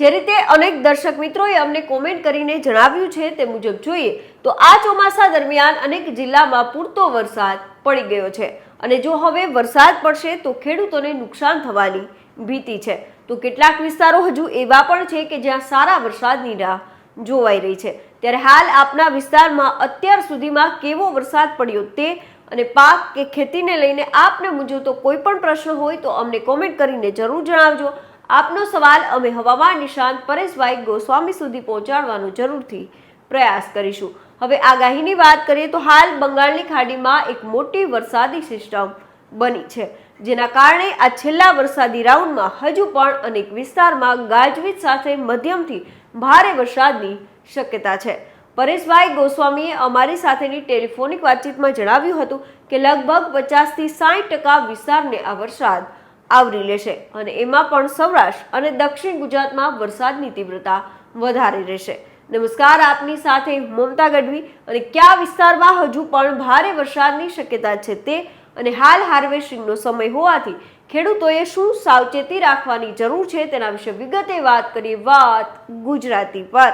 જે રીતે અનેક દર્શક મિત્રોએ અમને કોમેન્ટ કરીને જણાવ્યું છે તે મુજબ જોઈએ તો આ ચોમાસા દરમિયાન અનેક જિલ્લામાં પૂરતો વરસાદ પડી ગયો છે. અને જો હવે વરસાદ પડશે તો ખેડૂતોને નુકસાન થવાની ભીતિ છે. તો કેટલાક વિસ્તારો હજુ એવા પણ છે કે જ્યાં સારા વરસાદની રાહ જોવાઈ રહી છે. ત્યારે હાલ આપના વિસ્તારમાં અત્યાર સુધીમાં કેવો વરસાદ પડ્યો તે અને પાક કે ખેતીને લઈને આપને મૂંઝવતો કોઈ પણ પ્રશ્ન હોય તો અમને કોમેન્ટ કરીને જરૂર જણાવજો. આપનો સવાલ અમે હવામાન નિશાંત પરેશભાઈ ગોસ્વામી સુધી પહોંચાડવાનો જરૂરથી પ્રયાસ કરીશું. હવે આગાહીની વાત કરીએ તો હાલ બંગાળની ખાડીમાં એક મોટી વરસાદી સિસ્ટમ બની છે, જેના કારણે આ છેલ્લા વરસાદી રાઉન્ડમાં હજુ પણ અનેક વિસ્તારમાં ગાજવીજ સાથે મધ્યમથી ભારે વરસાદની શક્યતા છે. પરેશભાઈ ગોસ્વામીએ અમારી સાથેની ટેલિફોનિક વાતચીતમાં જણાવ્યું હતું કે લગભગ પચાસથી સાઠ ટકા વિસ્તારને આ વરસાદ આવરી લેશે અને એમાં પણ સૌરાષ્ટ્ર અને દક્ષિણ ગુજરાતમાં વરસાદની તીવ્રતા વધારે રહેશે. નમસ્કાર, આપની સાથે મમતા ગઢવી અને કયા વિસ્તારમાં હજુ પણ ભારે વરસાદની શક્યતા છે તે અને હાલ હાર્વેસ્ટિંગનો સમય હોવાથી ખેડૂતોએ શું સાવચેતી રાખવાની જરૂર છે તેના વિશે વિગતે વાત કરીએ વાત ગુજરાતી પર.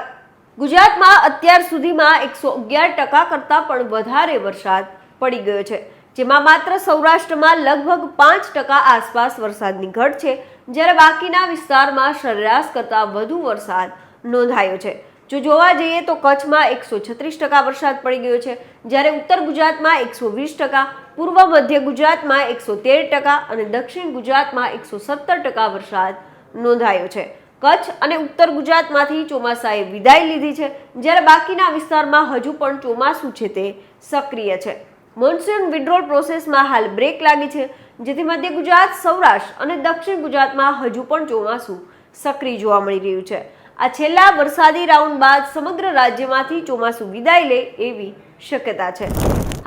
ગુજરાતમાં અત્યાર સુધીમાં એકસો અગિયાર ટકા કરતાં પણ વધારે વરસાદ પડી ગયો છે. જેમાં માત્ર સૌરાષ્ટ્રમાં લગભગ પાંચ ટકા આસપાસ વરસાદની ઘટ છે. જ્યારે બાકીના વિસ્તારમાં સરેરાશ કરતાં વધુ વરસાદ નોંધાયો છે. જો જોવા જઈએ તો કચ્છમાં એકસો છત્રીસ ટકા વરસાદ પડી ગયો છે. જ્યારે ઉત્તર ગુજરાતમાં એકસો વીસ ટકા, પૂર્વ મધ્ય ગુજરાતમાં એકસો તેર ટકા અને દક્ષિણ ગુજરાતમાં એકસો સત્તર ટકા વરસાદ નોંધાયો છે. કચ્છ અને ઉત્તર ગુજરાતમાંથી ચોમાસાએ વિદાય લીધી છે. જ્યારે બાકીના વિસ્તારમાં હજુ પણ ચોમાસું છે તે સક્રિય છે. મોન્સૂન વિડ્રોલ પ્રોસેસમાં હાલ બ્રેક લાગી છે, જેથી મધ્ય ગુજરાત, સૌરાષ્ટ્ર અને દક્ષિણ ગુજરાતમાં હજુ પણ ચોમાસું સક્રિય જોવા મળી રહ્યું છે. આ છેલ્લા વરસાદી રાઉન્ડ બાદ સમગ્ર રાજ્યમાંથી ચોમાસું વિદાય લે એવી શક્યતા છે.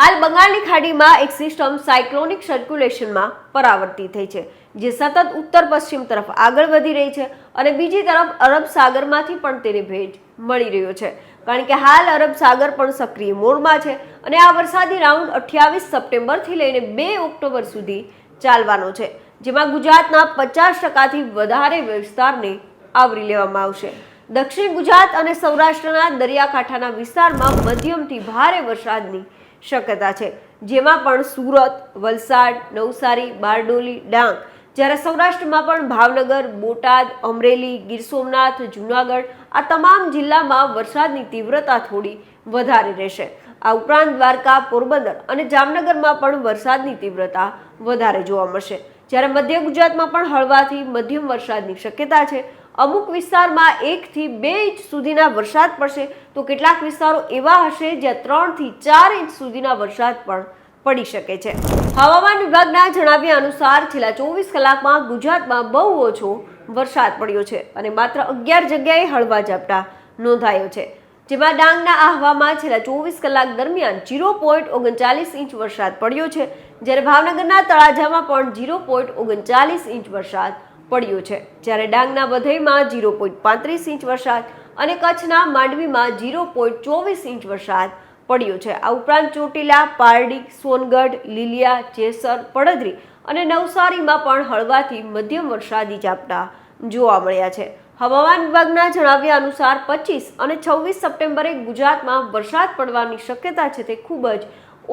હાલ બંગાળની ખાડીમાં એક સિસ્ટમ સાયક્લોનિક સર્ક્યુલેશનમાં પરાવર્તિત થઈ છે, જે સતત ઉત્તર પશ્ચિમ તરફ આગળ વધી રહી છે અને બીજી તરફ અરબ સાગરમાંથી પણ તેને ભેજ મળી રહ્યો છે. કારણ કે હાલ અરબ સાગર પણ સક્રિય મોડમાં છે અને આ વરસાદી રાઉન્ડ અઠ્યાવીસ સપ્ટેમ્બરથી લઈને બે ઓક્ટોબર સુધી ચાલવાનો છે, જેમાં ગુજરાતના પચાસ ટકાથી વધારે વિસ્તારને આવરી લેવામાં આવશે. દક્ષિણ ગુજરાત અને સૌરાષ્ટ્રના દરિયાકાંઠાના વિસ્તારમાં મધ્યમથી ભારે વરસાદની શક્યતા છે, જેમાં પણ સુરત, વલસાડ, નવસારી, બારડોલી, ડાંગ જ્યારે સૌરાષ્ટ્રમાં પણ ભાવનગર, બોટાદ, અમરેલી, ગીર સોમનાથ, જૂનાગઢ આ તમામ જિલ્લામાં વરસાદની તીવ્રતા થોડી વધારે રહેશે. આ ઉપરાંત દ્વારકા, પોરબંદર અને જામનગરમાં પણ વરસાદની તીવ્રતા વધારે જોવા મળશે. જ્યારે મધ્ય ગુજરાતમાં પણ હળવાથી મધ્યમ વરસાદની શક્યતા છે. અમુક વિસ્તારમાં એકથી બે ઇંચ સુધીના વરસાદ પડશે. તો કેટલાક વિસ્તારો એવા હશે જ્યાં ત્રણથી ચાર ઇંચ સુધીના વરસાદ પણ પડી શકે છે. હવામાન વિભાગના જણાવ્યા અનુસાર છેલ્લા ચોવીસ કલાકમાં ગુજરાતમાં બહુ ઓછો વરસાદ પડ્યો છે અને માત્ર અગિયાર જગ્યાએ હળવા ઝાપટા નોંધાયો છે. જેમાં ડાંગના આહવામાં છેલ્લા ચોવીસ કલાક દરમિયાન જીરો પોઈન્ટ ઓગણચાલીસ ઇંચ વરસાદ પડ્યો છે, જ્યારે ભાવનગરના તળાજામાં પણ જીરો પોઈન્ટ ઓગણચાલીસ ઇંચ વરસાદ પડ્યો છે. જ્યારે ડાંગના વધઈમાં જીરો પોઈન્ટ પાંત્રીસ ઇંચ વરસાદ અને કચ્છના માંડવીમાં જીરો પોઈન્ટ ચોવીસ ઇંચ વરસાદ પડ્યો છે. આ ઉપરાંત ચોટીલા, પારડી, સોનગઢ, લીલિયા, જેસર, પડદરી અને નવસારીમાં પણ હળવાથી મધ્યમ વરસાદી ઝાપટા જોવા મળ્યા છે. હવામાન વિભાગના જણાવ્યા અનુસાર પચીસ અને છવ્વીસ સપ્ટેમ્બરે ગુજરાતમાં વરસાદ પડવાની શક્યતા છે તે ખૂબ જ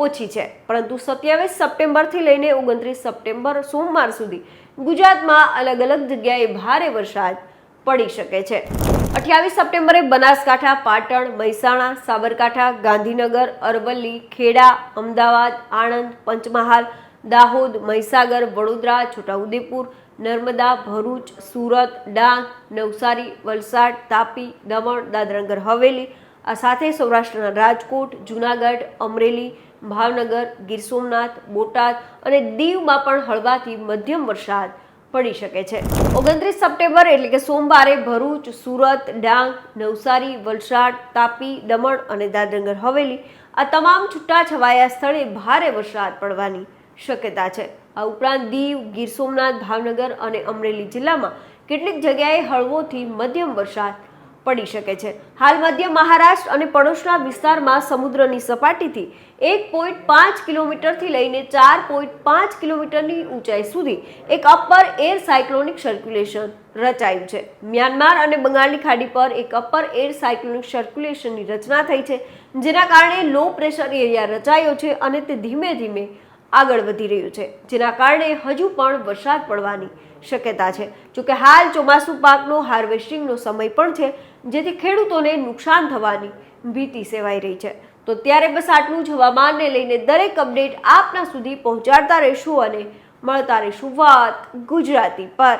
ઓછી છે. પરંતુ સત્યાવીસ સપ્ટેમ્બરથી લઈને ઓગણત્રીસ સપ્ટેમ્બર સોમવાર સુધી ગુજરાતમાં અલગ અલગ જગ્યાએ ભારે વરસાદ પડી શકે છે. અઠ્યાવીસ સપ્ટેમ્બરે બનાસકાંઠા, પાટણ, મહેસાણા, સાબરકાંઠા, ગાંધીનગર, અરવલ્લી, ખેડા, અમદાવાદ, આણંદ, પંચમહાલ, દાહોદ, મહીસાગર, વડોદરા, છોટાઉદેપુર, નર્મદા, ભરૂચ, સુરત, ડાંગ, નવસારી, વલસાડ, તાપી, દમણ, દાદરાનગર, હવેલી, આ સાથે સૌરાષ્ટ્રના રાજકોટ, જૂનાગઢ, અમરેલી, ભાવનગર, ગીર સોમનાથ, બોટાદ અને દીવમાં પણ હળવાથી મધ્યમ વરસાદ પડી શકે છે. ઓગણત્રીસ સપ્ટેમ્બર એટલે કે સોમવારે ભરૂચ, સુરત, ડાંગ, નવસારી, વલસાડ, તાપી, દમણ અને દાદરનગર હવેલી આ તમામ છૂટાછવાયા સ્થળે ભારે વરસાદ પડવાની શક્યતા છે. આ ઉપરાંત દીવ, ગીર સોમનાથ, ભાવનગર અને અમરેલી જિલ્લામાં કેટલીક જગ્યાએ હળવોથી મધ્યમ વરસાદ પડી શકે છે. હાલ મધ્ય મહારાષ્ટ્ર અને પડોશના વિસ્તારમાં સમુદ્રની સપાટીથી એક પોઈન્ટ પાંચ કિલોમીટરથી લઈને ચાર પોઈન્ટ પાંચ કિલોમીટરની ઊંચાઈ સુધી એક અપર એર સાયક્લોનિક સર્ક્યુલેશન રચાયું છે. મ્યાનમાર અને બંગાળની ખાડી પર એક અપર એર સાયક્લોનિક સર્ક્યુલેશનની રચના થઈ છે, જેના કારણે લો પ્રેશર એરિયા રચાયો છે અને તે ધીમે ધીમે આગળ વધી રહ્યું છે, જેના કારણે હજુ પણ વરસાદ પડવાની શક્યતા છે. જોકે હાલ ચોમાસુ પાકનો હાર્વેસ્ટિંગનો સમય પણ છે, જેથી ખેડૂતોને નુકસાન થવાની ભીતિ સેવાઈ રહી છે. તો ત્યારે બસ આટલું જ હવામાનને લઈને દરેક અપડેટ આપના સુધી પહોંચાડતા રહીશું અને મળતા રહીશું વાત ગુજરાતી પર.